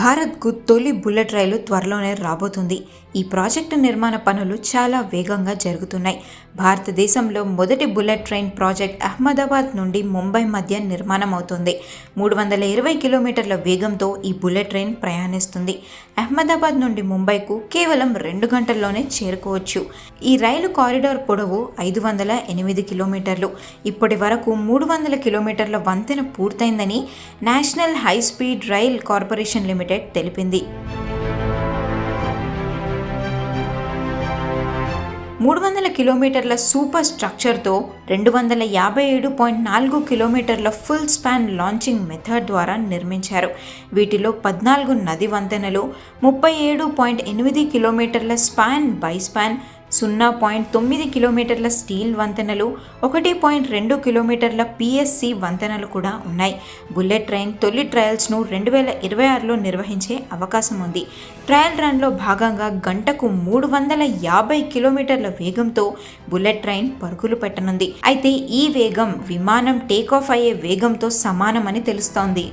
భారత్కు తొలి బుల్లెట్ రైలు త్వరలోనే రాబోతుంది. ఈ ప్రాజెక్టు నిర్మాణ పనులు చాలా వేగంగా జరుగుతున్నాయి. భారతదేశంలో మొదటి బుల్లెట్ ట్రైన్ ప్రాజెక్ట్ అహ్మదాబాద్ నుండి ముంబై మధ్య నిర్మాణం అవుతుంది. మూడు వందల ఇరవై కిలోమీటర్ల వేగంతో ఈ బుల్లెట్ ట్రైన్ ప్రయాణిస్తుంది. అహ్మదాబాద్ నుండి ముంబైకు కేవలం రెండు గంటల్లోనే చేరుకోవచ్చు. ఈ రైలు కారిడార్ పొడవు ఐదు వందల ఎనిమిది కిలోమీటర్లు. ఇప్పటి వరకు మూడు వందల కిలోమీటర్ల వంతెన పూర్తయిందని National High Speed Rail Corporation Limited తెలిపింది. మూడు వందల కిలోమీటర్ల సూపర్ స్ట్రక్చర్తో రెండు వందల యాభై ఏడు పాయింట్ నాలుగు కిలోమీటర్ల ఫుల్ స్పాన్ లాంచింగ్ మెథడ్ ద్వారా నిర్మించారు. వీటిలో పద్నాలుగు నది వంతెనలు ముప్పై ఏడు పాయింట్ ఎనిమిది కిలోమీటర్ల స్పాన్ బై స్పాన్ సున్నా పాయింట్ తొమ్మిది కిలోమీటర్ల స్టీల్ వంతెనలు ఒకటి పాయింట్ రెండు కిలోమీటర్ల పిఎస్సి వంతెనలు కూడా ఉన్నాయి. బుల్లెట్ ట్రైన్ తొలి ట్రయల్స్ను రెండు వేల ఇరవై ఆరులో నిర్వహించే అవకాశం ఉంది. ట్రయల్ రన్లో భాగంగా గంటకు మూడు వందల యాభై కిలోమీటర్ల వేగంతో బుల్లెట్ ట్రైన్ పరుగులు పెట్టనుంది. అయితే ఈ వేగం విమానం టేకాఫ్ అయ్యే వేగంతో సమానమని తెలుస్తోంది.